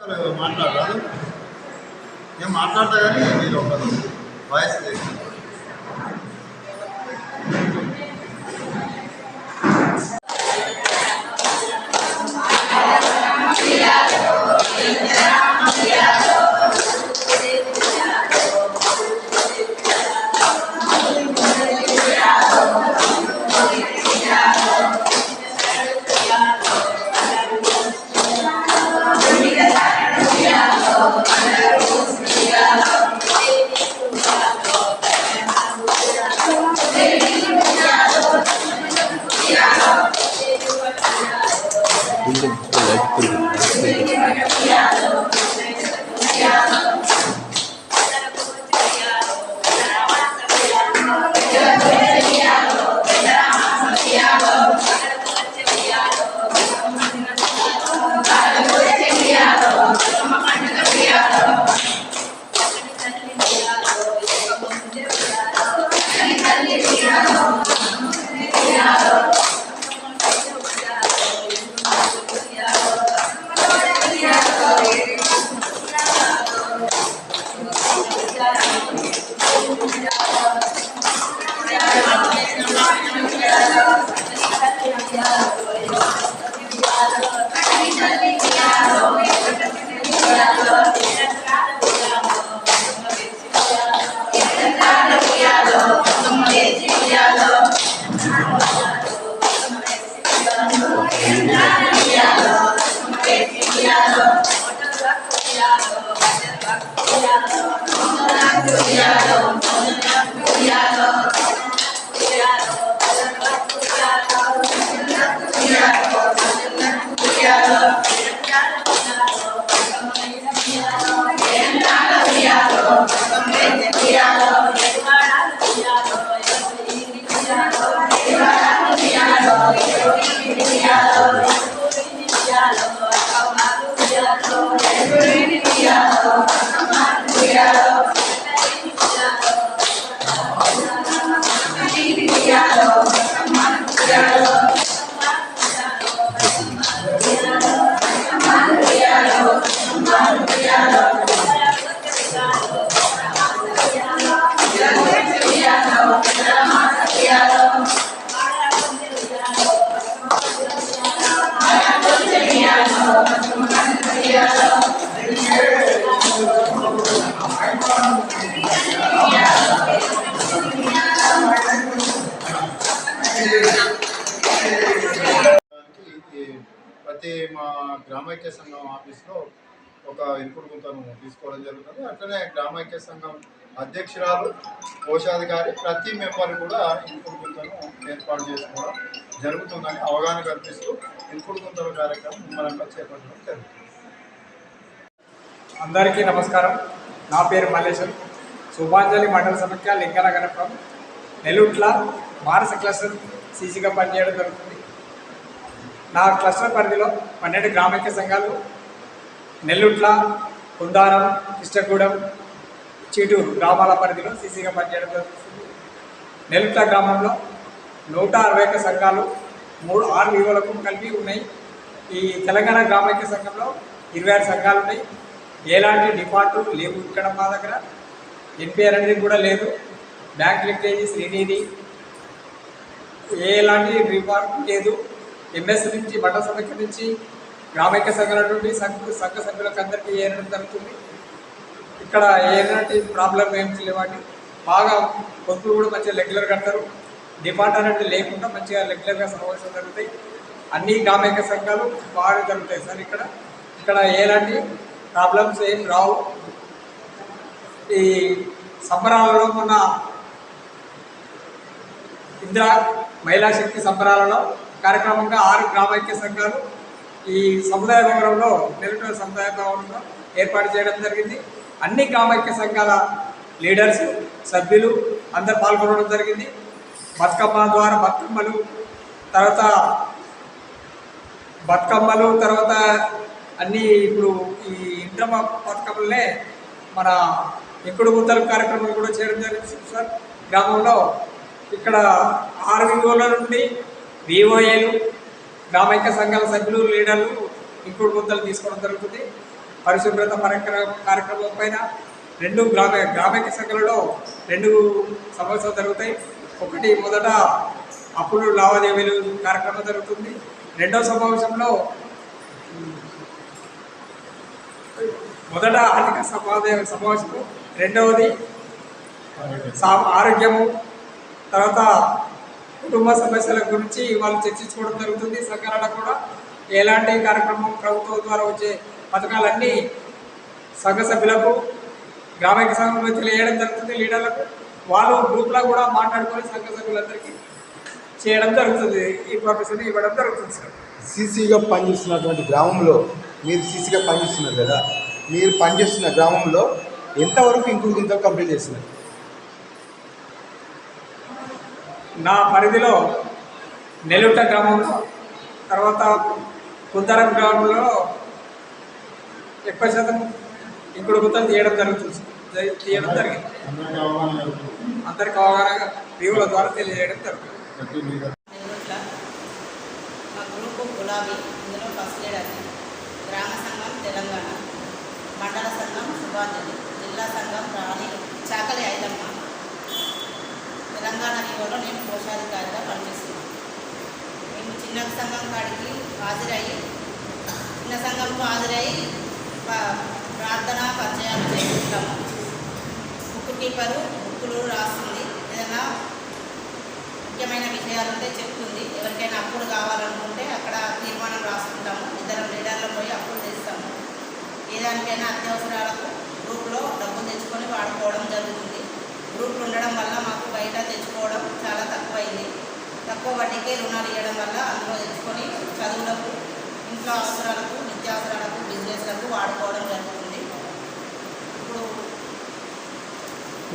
మాట్లాడరాదు నేను మాట్లాడతా కానీ మీరు ఒక వాయిస్ లేదు దానికి ఈ తీసుకోవడం జరుగుతుంది. అట్లనే గ్రామైక్య సంఘం అధ్యక్షురాలు కోశాధికారి ప్రతి మెంబర్ కూడా ఇంకుడు గుంతను ఏర్పాటు చేసుకోవడం జరుగుతుందని అవగాహన కల్పిస్తూ ఇంకుడు గుంతల కార్యక్రమం ముమ్మరంగా చేపట్టడం జరుగుతుంది. అందరికీ నమస్కారం. నా పేరు మల్లేశం. శుభాంజలి మండల సమఖ్య లింగన గణపురం నెల్లూట్ల మానస క్లస్టర్ సీసీగా పనిచేయడం జరుగుతుంది. నా క్లస్టర్ పరిధిలో పన్నెండు గ్రామైక్య సంఘాలు నెల్లూట్ల కుందారం కృష్ణగూడెం చీటూరు గ్రామాల పరిధిలో సీసీగా పనిచేయడం జరుగుతుంది. నెల్లూట్ల గ్రామంలో నూట అరవై ఒక్క సంఘాలు మూడు ఆరు వివోలకు కలిపి ఉన్నాయి. ఈ తెలంగాణ గ్రామైక్య సంఘంలో ఇరవై ఆరు సంఘాలు ఉన్నాయి. ఎలాంటి డిఫాల్ట్ లేవు ఇక్కడ మా దగ్గర. ఎన్పిఆర్ అనేది కూడా లేదు. Bank linkage Srinidhi. ఎలాంటి డిఫాల్ట్ లేదు. ఎంఎస్ నుంచి మండల సమీక్ష నుంచి గ్రామైక్య సంఘాల నుండి సంఘ సంఘ సభ్యులకు అందరికీ ఏరడం జరుగుతుంది? ఇక్కడ ఏనాటి ప్రాబ్లం ఏం లేవండి బాగా పొద్దులు కూడా మంచిగా రెగ్యులర్ కడతారు. డిమాండ్ అనేది లేకుండా మంచిగా రెగ్యులర్గా సమావేశాలు జరుగుతాయి. అన్ని గ్రామైక సంఘాలు బాగా జరుగుతాయి సార్ ఇక్కడ. ఇక్కడ ఎలాంటి ప్రాబ్లమ్స్ ఏం రావు. ఈ సంబరాలలో మొన్న ఇందిరా మహిళా శక్తి సంబరాలలో కార్యక్రమంగా ఆరు గ్రామైక్య సంఘాలు ఈ సముదాయ భవనంలో నెల్లూరు సముదాయ భవనంలో ఏర్పాటు చేయడం జరిగింది. అన్ని గ్రామైక్య సంఘాల లీడర్స్ సభ్యులు అందరు పాల్గొనడం జరిగింది. బతుకమ్మ ద్వారా బతుకమ్మలు తర్వాత బతుకమ్మలు తర్వాత అన్నీ ఇప్పుడు ఈ ఇంద్రమ బతుకమ్మలనే మన ఎక్కుడు గుంతలు కార్యక్రమం కూడా చేయడం జరిగింది సార్. గ్రామంలో ఇక్కడ ఆరు వివోల నుండి వివోఏలు గ్రామైక్య సంఘాల సభ్యులు లీడర్లు ఇంకుడు గుంతలు తీసుకోవడం జరుగుతుంది. పరిశుభ్రత కార్యక్రమం కార్యక్రమం పైన రెండు గ్రామ గ్రామీణ సంఘాలలో రెండు సమావేశాలు జరుగుతాయి. ఒకటి మొదట అప్పులు లావాదేవీలు కార్యక్రమం జరుగుతుంది. రెండవ సమావేశంలో మొదట ఆర్థిక సమావే సమావేశము. రెండవది సా- ఆరోగ్యము. తర్వాత కుటుంబ సమస్యల గురించి వాళ్ళు చర్చించుకోవడం జరుగుతుంది. సంఘాలలో కూడా ఎలాంటి కార్యక్రమం ప్రభుత్వం ద్వారా వచ్చే పథకాలన్నీ సంఘ సభ్యులకు గ్రామీణ సంఘం తెలియజేయడం జరుగుతుంది లీడర్లకు. వాళ్ళు గ్రూప్లో కూడా మాట్లాడుకొని సంఘ సభ్యులందరికీ చేయడం జరుగుతుంది. ఈ ప్రొఫెషన్ ఇవ్వడం జరుగుతుంది సార్ సీసీగా పనిచేస్తున్నటువంటి గ్రామంలో మీరు సీసీగా పనిచేస్తున్నారు కదా మీరు పనిచేస్తున్న గ్రామంలో ఎంతవరకు ఇంకొక గుంతలు కంప్లీట్ చేస్తున్నారు? నా పరిధిలో నెలుట గ్రామంలో తర్వాత కుందరం గ్రామంలో ఎక్కువ శాతం ఇంకుడు గుంతలు తీయడం జరుగుతుంది. తీయడం జరిగింది. అందరికి అవగాహన వీవుల ద్వారా తెలియజేయడం జరుగుతుంది. మా గ్రూపు గులాబీ ఇందులో ఫస్ట్ లీడర్ గ్రామ సంఘం తెలంగాణ మండల సంఘం సుభాంజలి జిల్లా సంఘం రాణి చాకలి ఐదమ్మ తెలంగాణ వివోలో నేను కోశాధికారిగా పనిచేస్తున్నాం. మేము చిన్న సంఘం కాడికి హాజరయ్యి చిన్న సంఘంకు హాజరయ్యి ప్రార్థన పరిచయాలు చేసుకుంటాము బుక్ కీపరు బుక్కులు రాస్తుంది. ఏదైనా ముఖ్యమైన విషయాలు ఉంటే చెప్తుంది. ఎవరికైనా అప్పులు కావాలనుకుంటే అక్కడ తీర్మానం రాసుకుంటాము. ఇద్దరం లీడర్లు పోయి అప్పులు తెస్తాము. ఏ దానికైనా అత్యవసరాలకు గ్రూప్లో డబ్బు తెచ్చుకొని వాడుకోవడం జరుగుతుంది. గ్రూపులు ఉండడం వల్ల మాకు బయట తెచ్చుకోవడం చాలా తక్కువైంది. తక్కువ వడ్డీకే రుణాలు ఇవ్వడం వల్ల అందులో తెచ్చుకొని చదువులకు ఇంట్లో అవసరాలకు నిత్యావసరాలకు బిజినెస్లకు వాడుకోవడం జరుగుతుంది. ఇప్పుడు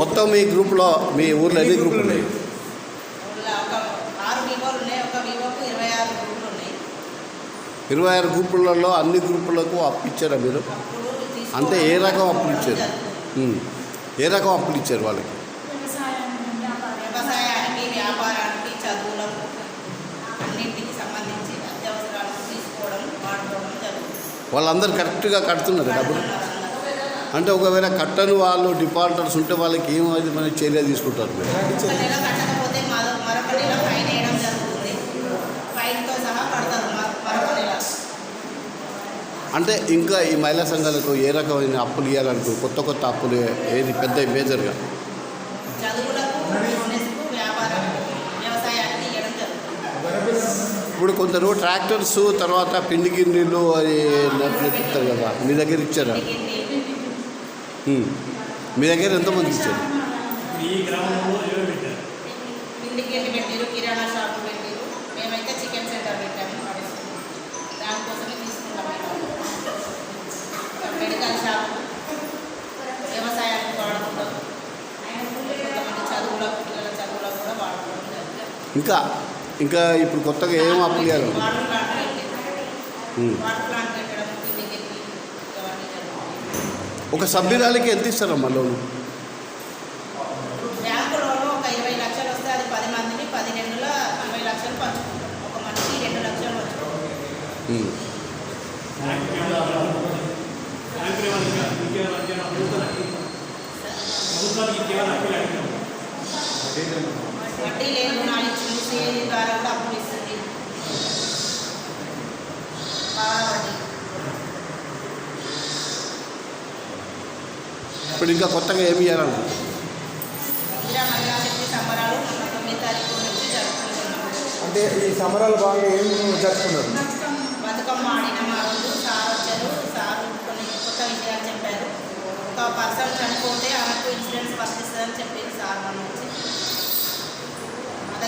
మొత్తం మీ గ్రూప్లో మీ ఊర్లో ఎన్ని గ్రూపులు ఉన్నాయి ఊళ్ళో ఒక ఆరు వివోలు ఉన్నాయి. ఒక వివోకు ఇరవై ఆరు గ్రూపులు ఉన్నాయి. ఇరవై ఆరు గ్రూపులలో అన్ని గ్రూపులకు అప్పు ఇచ్చారా మీరు? అంటే ఏ రకం అప్పులు ఇచ్చారు. ఉమ్. ఏ రకం అప్పులు ఇచ్చారు వాళ్ళకి వ్యవసాయానికి వ్యాపారానికి చదువులకు అన్నింటికి సంబంధించి అత్యవసరాలకు తీసుకోవడం వాడుకోవడం జరుగుతుంది వాళ్ళందరూ కరెక్ట్గా కడుతున్నారు డబ్బులు. అంటే ఒకవేళ కట్టని వాళ్ళు డిఫాల్టర్స్ ఉంటే వాళ్ళకి ఏమైంది మన చర్య తీసుకుంటారు? మీరు అంటే ఇంకా ఈ మహిళా సంఘాలకు ఏ రకమైన అప్పులు ఇవ్వాలనుకో కొత్త కొత్త అప్పులు ఏది పెద్ద మేజర్గా చదువులకు బిజినెస్కు వ్యాపారానికి వ్యవసాయానికి ఇవ్వడం జరుగుతుంది ఇప్పుడు కొందరు ట్రాక్టర్స్ తర్వాత పిండి గిన్నెలు అది నడిపిస్తారు కదా మీ దగ్గర ఇచ్చారా. మీ దగ్గర ఎంతమంది ఇచ్చారు? ఇంకా ఇంకా ఇప్పుడు కొత్తగా ఏం వెళ్ళి ఇవన్నీ జరుగుతుంది ఒక సభ్యురాలికి ఎంత ఇస్తారమ్మా లోను? బ్యాంకు లోన్ వడ్డీ లేదు రుణాలు ఇచ్చింది సిఐడి ద్వారా కూడా అప్పులు ఇస్తుంది? ఇప్పుడు ఇంకా కొత్తగా ఏమి జరుపుకుంటున్నాం అంటే ఈ సమరాలు బాగా ఏం జరుపుకున్నారు? బతుకమ్మ ఆడిన మా రోజు సార్ వచ్చారు సార్ కొన్ని కొత్త విషయాలు చెప్పారు. ఒక పర్సన్ చనిపోతే ఆమెకు ఇన్సూరెన్స్ వర్తిస్తుందని చెప్పారు సార్ మన వచ్చి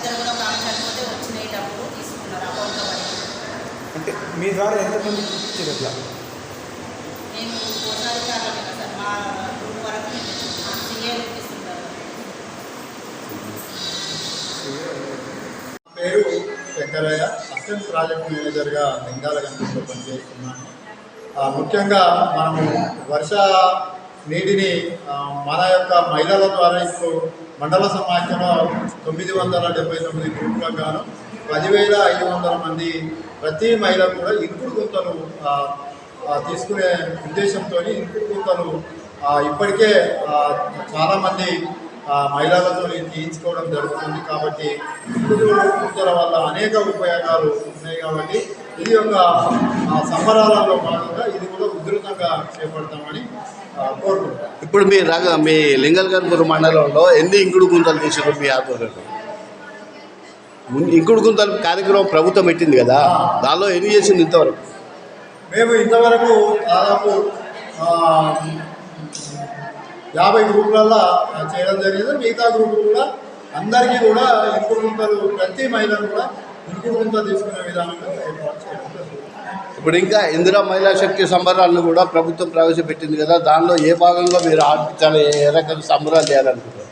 మా దగ్గర కూడా ఒక ఆమె చనిపోతే వచ్చినాయి డబ్బులు తీసుకున్నారు అకౌంట్లో పడి. అంటే మీ ద్వారా ఎంతమంది ఇచ్చారు అట్లా? మేము కోశాధికారులమే కదా సార్ మా గ్రూప్ వరకు సీఏలు ఇప్పిస్తుంటారు. నా పేరు శంకరయ్య అసిస్టెంట్ ప్రాజెక్ట్ మేనేజర్గా లింగాల గంటలో పనిచేస్తున్నాను. ఆ, ముఖ్యంగా మనము వర్ష నీటిని మన యొక్క మహిళల ద్వారా ఇప్పుడు మండల సమాఖ్యలో తొమ్మిది వందల డెబ్బై తొమ్మిది గ్రూపుల గాను పదివేల ఐదు వందల మంది ప్రతి మహిళ కూడా ఇంకుడు గుంతలు తీసుకునే ఉద్దేశంతో ఇంకుడు గుంతలు ఇప్పటికే చాలామంది మహిళలతో తీయించుకోవడం జరుగుతుంది కాబట్టి ఇంకుడు గుంతల వల్ల అనేక ఉపయోగాలు ఉన్నాయి కాబట్టి ఇది ఒక సంబరాలలో భాగంగా ఇది కూడా ఉధృతంగా చేపడతామని ఇప్పుడు మీ రగ మీ లింగల్గన్పూర్ మండలంలో ఎన్ని ఇంకుడు గుంతలు తీసారు మీ ఆధ్వర్యంలో? ఇంకుడు గుంతలు కార్యక్రమం ప్రభుత్వం పెట్టింది కదా దానిలో ఎన్ని చేసింది ఇంతవరకు? మేము ఇంతవరకు దాదాపు యాభై గ్రూపులలో చేయడం జరిగింది. మిగతా గ్రూపులు కూడా అందరికీ కూడా ఇంకుడు గుంతలు ప్రతి మహిళను కూడా ఇంకుడు గుంత తీసుకునే విధానంగా ఏర్పాటు చేయడం. ఇప్పుడు ఇంకా ఇందిరా మహిళా శక్తి సంబరాలను కూడా ప్రభుత్వం ప్రవేశపెట్టింది కదా దానిలో ఏ భాగంగా మీరు ఆడిపించాలి ఏ రకమైన సంబరాలు చేయాలనుకుంటారు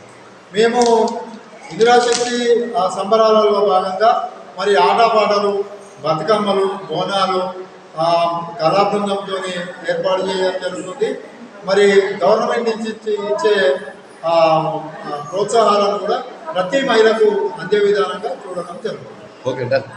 మేము ఇందిరాశక్తి ఆ సంబరాలలో భాగంగా మరి ఆటపాటలు బతుకమ్మలు బోనాలు ఆ, కళాబృందంతో ఏర్పాటు చేయడం జరుగుతుంది. మరి గవర్నమెంట్ నుంచి ఇచ్చే- ప్రోత్సాహాలను కూడా ప్రతి మహిళకు అందే విధానంగా చూడడం జరుగుతుంది. Okay done.